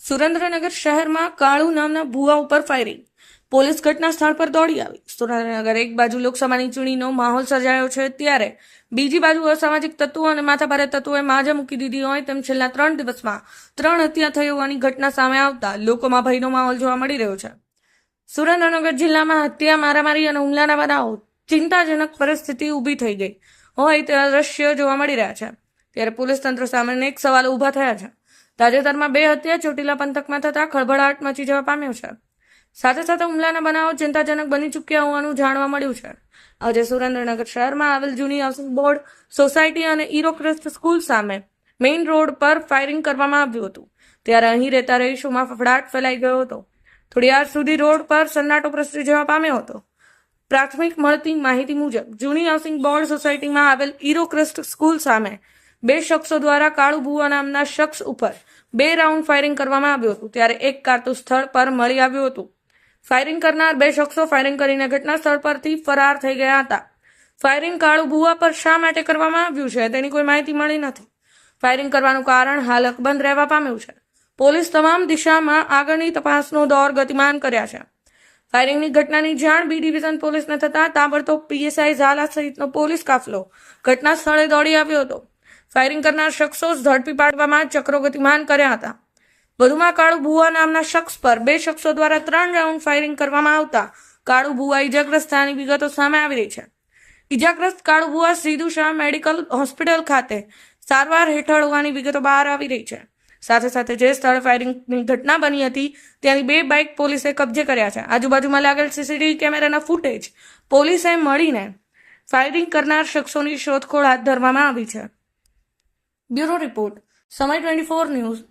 સુરેન્દ્રનગર શહેરમાં કાળુ નામના ભુવા ઉપર ફાયરિંગ. પોલીસ ઘટના સ્થળ પર દોડી આવી. સુરેન્દ્રનગર એક બાજુ લોકસભાની ચૂંટણીનો માહોલ સર્જાયો છે ત્યારે બીજી બાજુ અસામાજિક તત્વો અને માથાભારે તત્વોએ માજા મૂકી દીધી હોય તેમ છેલ્લા ત્રણ દિવસમાં ત્રણ હત્યા થઈ હોવાની ઘટના સામે આવતા લોકોમાં ભયનો માહોલ જોવા મળી રહ્યો છે. સુરેન્દ્રનગર જિલ્લામાં હત્યા, મારામારી અને હુમલાના બનાવો ચિંતાજનક પરિસ્થિતિ ઊભી થઈ ગઈ હોય તેવા દ્રશ્યો જોવા મળી રહ્યા છે. ત્યારે પોલીસ તંત્ર સામે અનેક સવાલો ઊભા થયા છે. તાજેતરમાં બે હત્યા ચોટીલા પંથકમાં થતા ખળભળાટ મચી જવા પામ્યો છે. સાથે સાથે હુમલાના બનાવો ચિંતાજનક બની ચૂક્યા હોવાનું જાણવા મળ્યું છે. આજે સુરેન્દ્રનગર શહેરમાં આવેલ જૂની હાઉસિંગ બોર્ડ, સોસાયટી અને ઇરોક્રેસ્ટ સ્કૂલ સામે મેઇન રોડ પર ફાયરિંગ કરવામાં આવ્યું હતું. ત્યારે અહીં રહેતા રહીશોમાં ફફડાટ ફેલાઈ ગયો હતો. થોડી વાર સુધી રોડ પર સન્નાટો પ્રસરી જવા પામ્યો હતો. પ્રાથમિક મળતી માહિતી મુજબ, જૂની હાઉસિંગ બોર્ડ, સોસાયટીમાં આવેલ ઇરોક્રેસ્ટ સ્કૂલ સામે બે શખ્સો દ્વારા કાળુ ભુવા નામના શખ્સ ઉપર બે રાઉન્ડ ફાયરિંગ કરવામાં આવ્યું હતું, ત્યારે એક કારતૂસ સ્થળ પર મળી આવ્યું હતું. ફાયરિંગ કરનાર બે શખ્સો ફાયરિંગ કરીને ઘટના સ્થળ પરથી ફરાર થઈ ગયા હતા. ફાયરિંગ કાળુ ભુવા પર શા માટે કરવામાં આવ્યું છે, તેની કોઈ માહિતી મળી નથી. ફાયરિંગ કરવાનું કારણ હાલ અકબંધ રહેવા પામ્યું છે. પોલીસ તમામ દિશામાં આગળની તપાસનો દોર ગતિમાન કર્યા છે. ફાયરિંગની ઘટનાની જાણ બી ડિવિઝન પોલીસને થતાં તાબડતોબ પીએસઆઈ ઝાલા સહિતનો પોલીસ કાફલો ઘટના સ્થળે દોડી આવ્યો હતો. ફાયરિંગ કરનાર શખ્સો ઝડપી પાડવામાં ચક્રો ગતિમાન કર્યા હતા. વધુમાં કાળુ ભુવા નામના શખ્સ પર બે શખ્સો દ્વારા ત્રણ રાઉન્ડ ફાયરિંગ કરવામાં આવતા કાળુ ભુવા ઇજાગ્રસ્ત થયાની વિગતો સામે આવી રહી છે. ઇજાગ્રસ્ત કાળુ ભુવા સીધુ શાહ મેડિકલ હોસ્પિટલ ખાતે સારવાર હેઠળ હોવાની વિગતો બહાર આવી રહી છે. સાથે સાથે જે સ્થળે ફાયરિંગની ઘટના બની હતી, ત્યાંની બે બાઇક પોલીસે કબજે કર્યા છે. આજુબાજુમાં લાગેલ સીસીટીવી કેમેરાના ફૂટેજ પોલીસે મળીને ફાયરિંગ કરનાર શખ્સોની શોધખોળ હાથ ધરવામાં આવી છે. Bureau Report, Samai 24 News.